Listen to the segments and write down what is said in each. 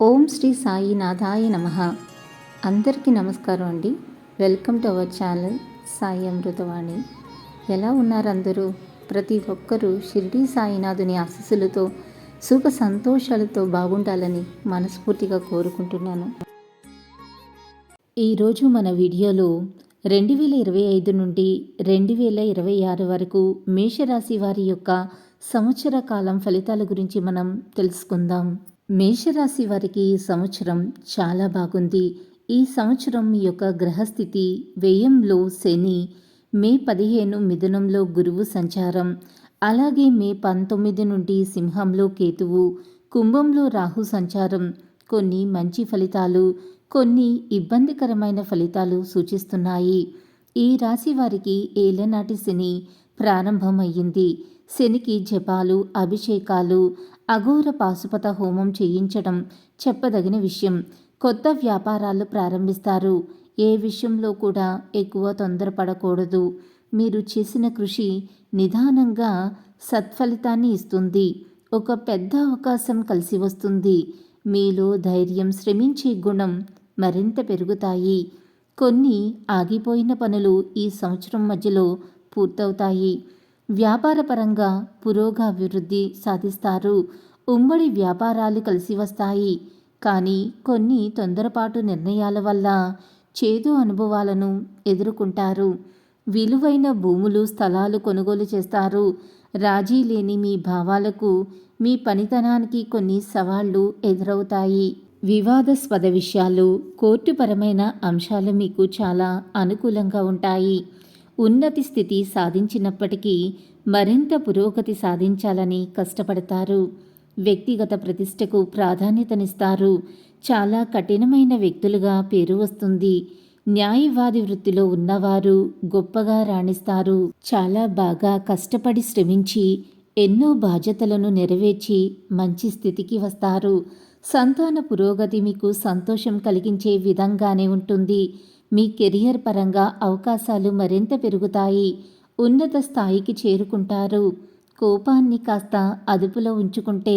ఓం శ్రీ సాయి నాథాయ నమ. అందరికీ నమస్కారం అండి. Welcome to our channel Sai Amritavani. ఎలా ఉన్నారు అందరూ? ప్రతి ఒక్కరూ షిరిడి సాయినాథుని ఆశీస్సులతో సుఖ సంతోషాలతో బాగుండాలని మనస్ఫూర్తిగా కోరుకుంటున్నాను. ఈరోజు మన వీడియోలో రెండు వేల ఇరవై ఐదు నుండి రెండు వేల ఇరవై ఆరు వరకు మేషరాశి వారి యొక్క సంవత్సర కాలం ఫలితాల గురించి మనం తెలుసుకుందాం. మేషరాశి వారికి ఈ సంవత్సరం చాలా బాగుంది. ఈ సంవత్సరం మీ యొక్క గ్రహస్థితి వ్యయంలో శని మే పదిహేను మిథునంలో గురువు సంచారం అలాగే మే పంతొమ్మిది నుండి సింహంలో కేతువు కుంభంలో రాహు సంచారం. కొన్ని మంచి ఫలితాలు కొన్ని ఇబ్బందికరమైన ఫలితాలు సూచిస్తున్నాయి. ఈ రాశి వారికి ఏలనాటి శని ప్రారంభమయ్యింది. శనికి జపాలు అభిషేకాలు అఘోర పాశుపత హోమం చేయించడం చెప్పదగిన విషయం. కొత్త వ్యాపారాలు ప్రారంభిస్తారు. ఏ విషయంలో కూడా ఎక్కువ తొందరపడకూడదు. మీరు చేసిన కృషి నిదానంగా సత్ఫలితాన్ని ఇస్తుంది. ఒక పెద్ద అవకాశం కలిసి వస్తుంది. మీలో ధైర్యం శ్రమించే గుణం మరింత పెరుగుతాయి. కొన్ని ఆగిపోయిన పనులు ఈ సంవత్సరం మధ్యలో పూర్తవుతాయి. వ్యాపారపరంగా పురోగాభివృద్ధి సాధిస్తారు. ఉమ్మడి వ్యాపారాలు కలిసి వస్తాయి. కానీ కొన్ని తొందరపాటు నిర్ణయాల వల్ల చేదు అనుభవాలను ఎదుర్కొంటారు. విలువైన భూములు స్థలాలు కొనుగోలు చేస్తారు. రాజీ లేని మీ భావాలకు మీ పనితనానికి కొన్ని సవాళ్ళు ఎదురవుతాయి. వివాదాస్పద విషయాలు కోర్టుపరమైన అంశాలు మీకు చాలా అనుకూలంగా ఉంటాయి. ఉన్నతి స్థితి సాధించినప్పటికీ మరింత పురోగతి సాధించాలని కష్టపడతారు. వ్యక్తిగత ప్రతిష్టకు ప్రాధాన్యతనిస్తారు. చాలా కఠినమైన వ్యక్తులుగా పేరు వస్తుంది. న్యాయవాది వృత్తిలో ఉన్నవారు గొప్పగా రాణిస్తారు. చాలా బాగా కష్టపడి శ్రమించి ఎన్నో బాధ్యతలను నెరవేర్చి మంచి స్థితికి వస్తారు. సంతాన పురోగతి మీకు సంతోషం కలిగించే విధంగానే ఉంటుంది. మీ కెరియర్ పరంగా అవకాశాలు మరింత పెరుగుతాయి. ఉన్నత స్థాయికి చేరుకుంటారు. కోపాన్ని కాస్త అదుపులో ఉంచుకుంటే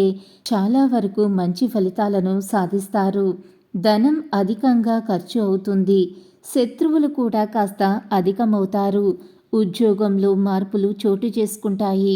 చాలా వరకు మంచి ఫలితాలను సాధిస్తారు. ధనం అధికంగా ఖర్చు అవుతుంది. శత్రువులు కూడా కాస్త అధికమవుతారు. ఉద్యోగంలో మార్పులు చోటు చేసుకుంటాయి.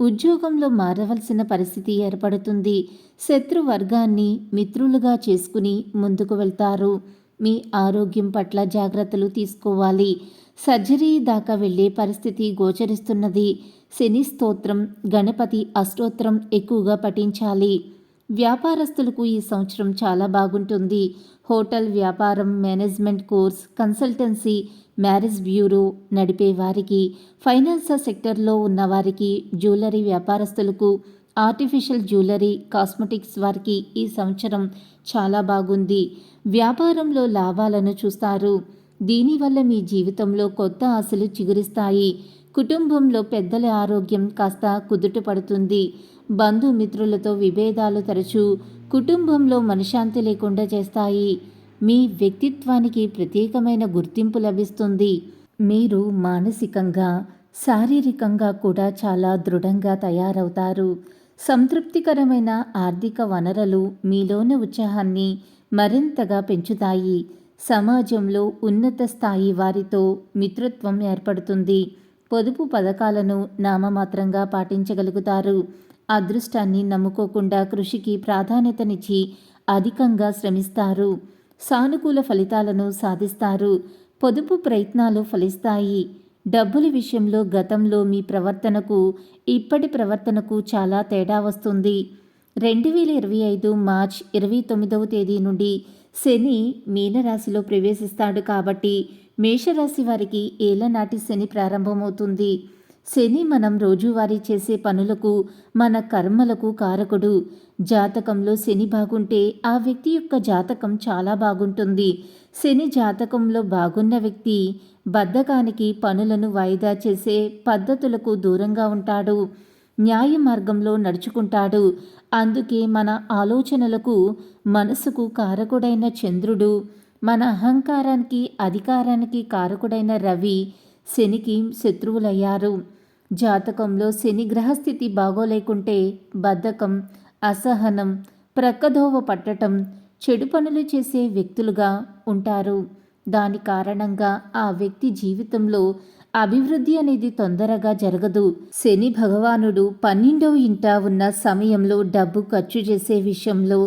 ఉద్యోగంలో మారవలసిన పరిస్థితి ఏర్పడుతుంది. శత్రు వర్గాన్ని మిత్రులుగా చేసుకుని ముందుకు వెళ్తారు. మీ ఆరోగ్యం పట్ల జాగ్రత్తలు తీసుకోవాలి. సర్జరీ దాకా వెళ్ళే పరిస్థితి గోచరిస్తున్నది. శని స్తోత్రం గణపతి అష్టోత్రం ఎక్కువగా పఠించాలి. వ్యాపారస్తులకు ఈ సంవత్సరం చాలా బాగుంటుంది. హోటల్ వ్యాపారం management course consultancy marriage bureau నడిపే వారికి ఫైనాన్స్ సెక్టర్లో ఉన్నవారికి జ్యువెలరీ వ్యాపారస్తులకు ఆర్టిఫిషియల్ జ్యువెలరీ కాస్మెటిక్స్ వారికి ఈ సంవత్సరం చాలా బాగుంది. వ్యాపారంలో లాభాలను చూస్తారు. దీనివల్ల మీ జీవితంలో కొత్త ఆశలు చిగురిస్తాయి. కుటుంబంలో పెద్దల ఆరోగ్యం కాస్త కుదుట పడుతుంది. బంధుమిత్రులతో విభేదాలు తరచూ కుటుంబంలో మనశాంతి లేకుండా చేస్తాయి. మీ వ్యక్తిత్వానికి ప్రత్యేకమైన గుర్తింపు లభిస్తుంది. మీరు మానసికంగా శారీరకంగా కూడా చాలా దృఢంగా తయారవుతారు. సంతృప్తికరమైన ఆర్థిక వనరులు మీలోని ఉత్సాహాన్ని మరింతగా పెంచుతాయి. సమాజంలో ఉన్నత స్థాయి వారితో మిత్రత్వం ఏర్పడుతుంది. పొదుపు పథకాలను నామమాత్రంగా పాటించగలుగుతారు. అదృష్టాన్ని నమ్ముకోకుండా కృషికి ప్రాధాన్యతనిచ్చి అధికంగా శ్రమిస్తారు. సానుకూల ఫలితాలను సాధిస్తారు. పొదుపు ప్రయత్నాలు ఫలిస్తాయి. డబ్బుల విషయంలో గతంలో మీ ప్రవర్తనకు ఇప్పటి ప్రవర్తనకు చాలా తేడా వస్తుంది. రెండు వేల ఇరవై ఐదు మార్చ్ ఇరవై తొమ్మిదవ తేదీ నుండి శని మీనరాశిలో ప్రవేశిస్తాడు కాబట్టి మేషరాశి వారికి ఏలనాటి శని ప్రారంభమవుతుంది. శని మనం రోజువారీ చేసే పనులకు మన కర్మలకు కారకుడు. జాతకంలో శని బాగుంటే ఆ వ్యక్తి యొక్క జాతకం చాలా బాగుంటుంది. శని జాతకంలో బాగున్న వ్యక్తి బద్ధకానికి పనులను వాయిదా చేసే పద్ధతులకు దూరంగా ఉంటాడు. న్యాయ మార్గంలో నడుచుకుంటాడు. అందుకే మన ఆలోచనలకు మనసుకు కారకుడైన చంద్రుడు మన అహంకారానికి అధికారానికి కారకుడైన రవి శనికి శత్రువులయ్యారు. జాతకంలో శని గ్రహస్థితి బాగోలేకుంటే బద్ధకం అసహనం ప్రక్కదోవ పట్టటం చెడు పనులు చేసే వ్యక్తులుగా ఉంటారు. దాని కారణంగా ఆ వ్యక్తి జీవితంలో అభివృద్ధి అనేది తొందరగా జరగదు. శని భగవానుడు పన్నెండవ ఇంట ఉన్న సమయంలో డబ్బు ఖర్చు చేసే విషయంలో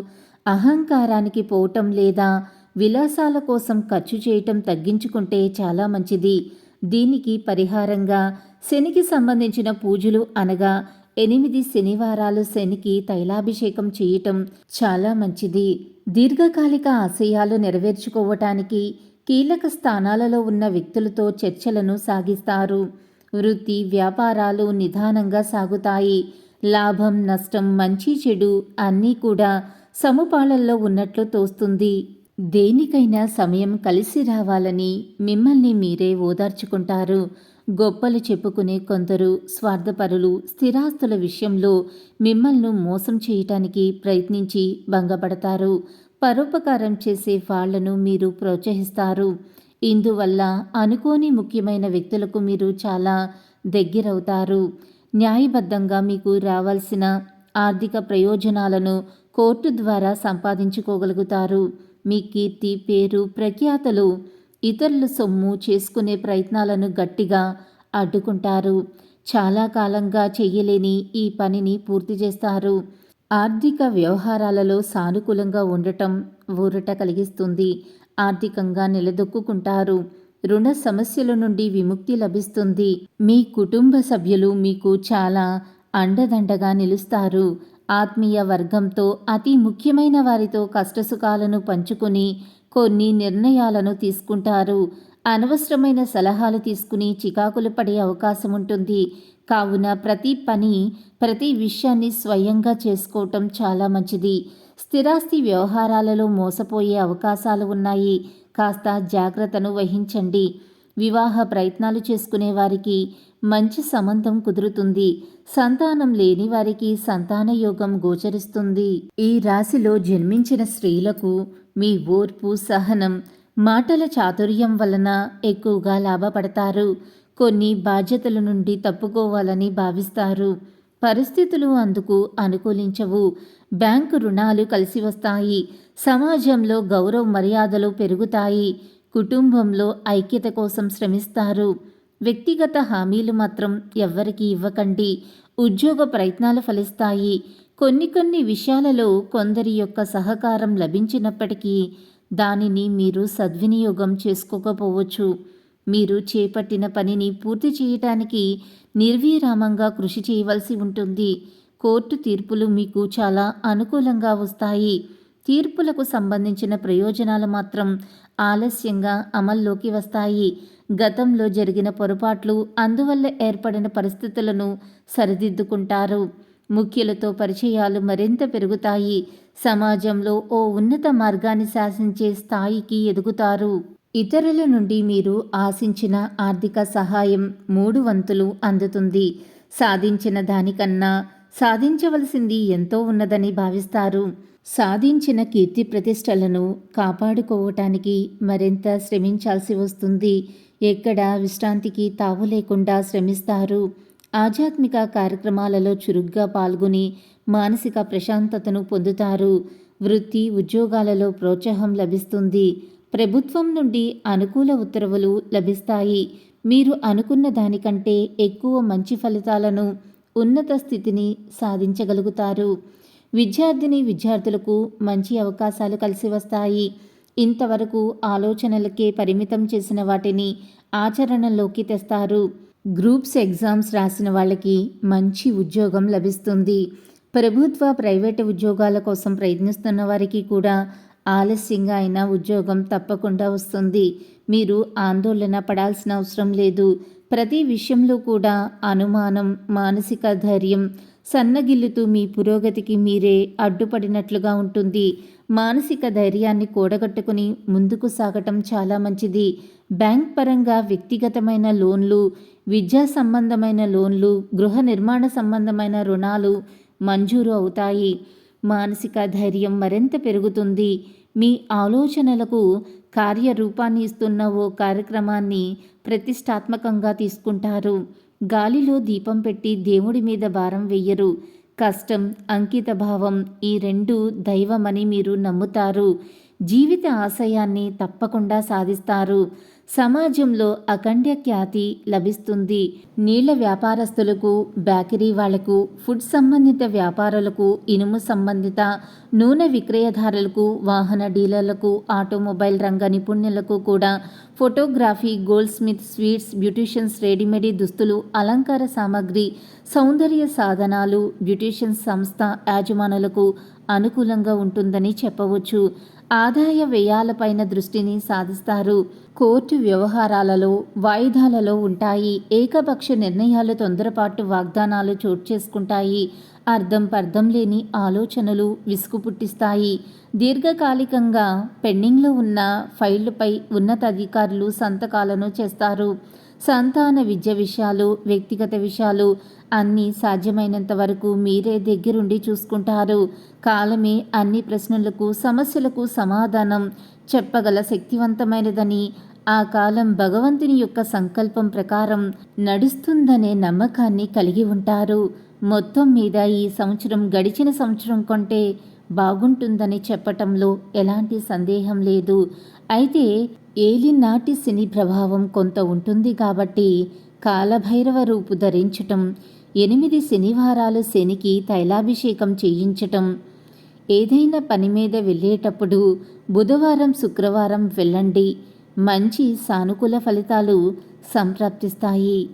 అహంకారానికి పోవటం లేదా విలాసాల కోసం ఖర్చు చేయటం తగ్గించుకుంటే చాలా మంచిది. దీనికి పరిహారంగా శనికి సంబంధించిన పూజలు అనగా ఎనిమిది శనివారాలు శనికి తైలాభిషేకం చేయటం చాలా మంచిది. దీర్ఘకాలిక ఆశయాలు నెరవేర్చుకోవటానికి కీలక స్థానాలలో ఉన్న వ్యక్తులతో చర్చలను సాగిస్తారు. వృత్తి వ్యాపారాలు నిదానంగా సాగుతాయి. లాభం నష్టం మంచి చెడు అన్నీ కూడా సముపాలల్లో ఉన్నట్లు తోస్తుంది. దేనికైనా సమయం కలిసి రావాలని మిమ్మల్ని మీరే ఓదార్చుకుంటారు. గొప్పలు చెప్పుకునే కొందరు స్వార్థపరులు స్థిరాస్తుల విషయంలో మిమ్మల్ని మోసం చేయటానికి ప్రయత్నించి భంగపడతారు. పరోపకారం చేసే వాళ్ళను మీరు ప్రోత్సహిస్తారు. ఇందువల్ల అనుకోని ముఖ్యమైన వ్యక్తులకు మీరు చాలా దగ్గరవుతారు. న్యాయబద్ధంగా మీకు రావాల్సిన ఆర్థిక ప్రయోజనాలను కోర్టు ద్వారా సంపాదించుకోగలుగుతారు. మీ కీర్తి పేరు ప్రఖ్యాతలు ఇతరులు సొమ్ము చేసుకునే ప్రయత్నాలను గట్టిగా అడ్డుకుంటారు. చాలా కాలంగా చెయ్యలేని ఈ పనిని పూర్తి చేస్తారు. ఆర్థిక వ్యవహారాలలో సానుకూలంగా ఉండటం ఊరట కలిగిస్తుంది. ఆర్థికంగా నిలదొక్కుంటారు రుణ సమస్యల నుండి విముక్తి లభిస్తుంది. మీ కుటుంబ సభ్యులు మీకు చాలా అండదండగా నిలుస్తారు. ఆత్మీయ వర్గంతో అతి ముఖ్యమైన వారితో కష్టసుఖాలను పంచుకొని కొన్ని నిర్ణయాలను తీసుకుంటారు. అనవసరమైన సలహాలు తీసుకుని చికాకులు పడే అవకాశం ఉంటుంది. కావున ప్రతి పని ప్రతి విషయాన్ని స్వయంగా చేసుకోవటం చాలా మంచిది. స్థిరాస్తి వ్యవహారాలలో మోసపోయే అవకాశాలు ఉన్నాయి. కాస్త జాగ్రత్తను వహించండి. వివాహ ప్రయత్నాలు చేసుకునే వారికి మంచి సంబంధం కుదురుతుంది. సంతానం లేని వారికి సంతాన యోగం గోచరిస్తుంది. ఈ రాశిలో జన్మించిన స్త్రీలకు మీ ఓర్పు సహనం మాటల చాతుర్యం వలన ఎక్కువగా లాభపడతారు. కొన్ని బాధ్యతల నుండి తప్పుకోవాలని భావిస్తారు. పరిస్థితులు అందుకు అనుకూలించవు. బ్యాంకు రుణాలు కలిసి వస్తాయి. సమాజంలో గౌరవ మర్యాదలు పెరుగుతాయి. కుటుంబంలో ఐక్యత కోసం శ్రమిస్తారు. వ్యక్తిగత హామీలు మాత్రం ఎవ్వరికీ ఇవ్వకండి. ఉద్యోగ ప్రయత్నాలు ఫలిస్తాయి. కొన్ని కొన్ని విషయాలలో కొందరి యొక్క సహకారం లభించినప్పటికీ దానిని మీరు సద్వినియోగం చేసుకోకపోవచ్చు. మీరు చేపట్టిన పనిని పూర్తి చేయటానికి నిర్వీరామంగా కృషి చేయవలసి ఉంటుంది. కోర్టు తీర్పులు మీకు చాలా అనుకూలంగా వస్తాయి. తీర్పులకు సంబంధించిన ప్రయోజనాలు మాత్రం ఆలస్యంగా అమల్లోకి వస్తాయి. గతంలో జరిగిన పొరపాట్లు అందువల్ల ఏర్పడిన పరిస్థితులను సరిదిద్దుకుంటారు. ముఖ్యులతో పరిచయాలు మరింత పెరుగుతాయి. సమాజంలో ఓ ఉన్నత మార్గాన్ని శాసించే స్థాయికి ఎదుగుతారు. ఇతరుల నుండి మీరు ఆశించిన ఆర్థిక సహాయం మూడు వంతులు అందుతుంది. సాధించిన దానికన్నా సాధించవలసింది ఎంతో ఉన్నదని భావిస్తారు. సాధించిన కీర్తి ప్రతిష్టలను కాపాడుకోవటానికి మరింత శ్రమించాల్సి వస్తుంది. ఎక్కడ విశ్రాంతికి తావు లేకుండా శ్రమిస్తారు. ఆధ్యాత్మిక కార్యక్రమాలలో చురుగ్గా పాల్గొని మానసిక ప్రశాంతతను పొందుతారు. వృత్తి ఉద్యోగాలలో ప్రోత్సాహం లభిస్తుంది. ప్రభుత్వం నుండి అనుకూల ఉత్తర్వులు లభిస్తాయి. మీరు అనుకున్న దానికంటే ఎక్కువ మంచి ఫలితాలను ఉన్నత స్థితిని సాధించగలుగుతారు. విద్యార్థిని విద్యార్థులకు మంచి అవకాశాలు కలిసి వస్తాయి. ఇంతవరకు ఆలోచనలకే పరిమితం చేసిన వాటిని ఆచరణలోకి తెస్తారు. గ్రూప్స్ ఎగ్జామ్స్ రాసిన వాళ్ళకి మంచి ఉద్యోగం లభిస్తుంది. ప్రభుత్వ ప్రైవేటు ఉద్యోగాల కోసం ప్రయత్నిస్తున్న వారికి కూడా ఆలస్యంగా అయినా ఉద్యోగం తప్పకుండా వస్తుంది. మీరు ఆందోళన పడాల్సిన అవసరం లేదు. ప్రతి విషయంలో కూడా అనుమానం మానసిక ధైర్యం సన్నగిల్లుతూ మీ పురోగతికి మీరే అడ్డుపడినట్లుగా ఉంటుంది. మానసిక ధైర్యాన్ని కూడగట్టుకుని ముందుకు సాగటం చాలా మంచిది. బ్యాంక్ పరంగా వ్యక్తిగతమైన లోన్లు విద్యా సంబంధమైన లోన్లు గృహ నిర్మాణ సంబంధమైన రుణాలు మంజూరు అవుతాయి. మానసిక ధైర్యం మరింత పెరుగుతుంది. మీ ఆలోచనలకు కార్యరూపాన్ని ఇస్తున్న ఓ కార్యక్రమాన్ని ప్రతిష్టాత్మకంగా తీసుకుంటారు. గాలిలో దీపం పెట్టి దేవుడి మీద భారం వెయ్యరు. కష్టం అంకితభావం ఈ రెండు దైవమని మీరు నమ్ముతారు. జీవిత ఆశయాన్ని తప్పకుండా సాధిస్తారు. సమాజంలో అఖండ ఖ్యాతి లభిస్తుంది. నీళ్ళ వ్యాపారస్తులకు బేకరీ వాళ్ళకు ఫుడ్ సంబంధిత వ్యాపారులకు ఇనుము సంబంధిత నూనె విక్రయదారులకు వాహన డీలర్లకు ఆటోమొబైల్ రంగ నిపుణులకు కూడా photography goldsmith sweets beauticians readymade దుస్తులు అలంకార సామాగ్రి సౌందర్య సాధనాలు బ్యూటిషియన్స్ సంస్థ యాజమానులకు అనుకూలంగా ఉంటుందని చెప్పవచ్చు. ఆదాయ వ్యయాలపైన దృష్టిని సాధిస్తారు. కోర్టు వ్యవహారాలలో వాయిదాలలో ఉంటాయి. ఏకపక్ష నిర్ణయాలు తొందరపాటు వాగ్దానాలు చోటు చేసుకుంటాయి. అర్థం పర్థం లేని ఆలోచనలు విసుగు పుట్టిస్తాయి. దీర్ఘకాలికంగా పెండింగ్లో ఉన్న ఫైళ్ళపై ఉన్నతాధికారులు సంతకాలను చేస్తారు. సంతాన విద్య విషయాలు వ్యక్తిగత విషయాలు అన్నీ సాధ్యమైనంత వరకు మీరే దగ్గరుండి చూసుకుంటారు. కాలమే అన్ని ప్రశ్నలకు సమస్యలకు సమాధానం. చెప్పగల శక్తివంతమైనదని ఆ కాలం భగవంతుని యొక్క సంకల్పం ప్రకారం నడుస్తుందనే నమ్మకాన్ని కలిగి ఉంటారు. మొత్తం మీద ఈ సంవత్సరం గడిచిన సంవత్సరం కంటే బాగుంటుందని చెప్పటంలో ఎలాంటి సందేహం లేదు. అయితే ఏలినాటి శని ప్రభావం కొంత ఉంటుంది కాబట్టి కాలభైరవ రూపు ధరించటం ఎనిమిది శనివారాలు శనికి తైలాభిషేకం చేయించటం ఏదైనా పని మీద వెళ్ళేటప్పుడు బుధవారం శుక్రవారం వెళ్ళండి. మంచి సానుకూల ఫలితాలు సంప్రాప్తిస్తాయి.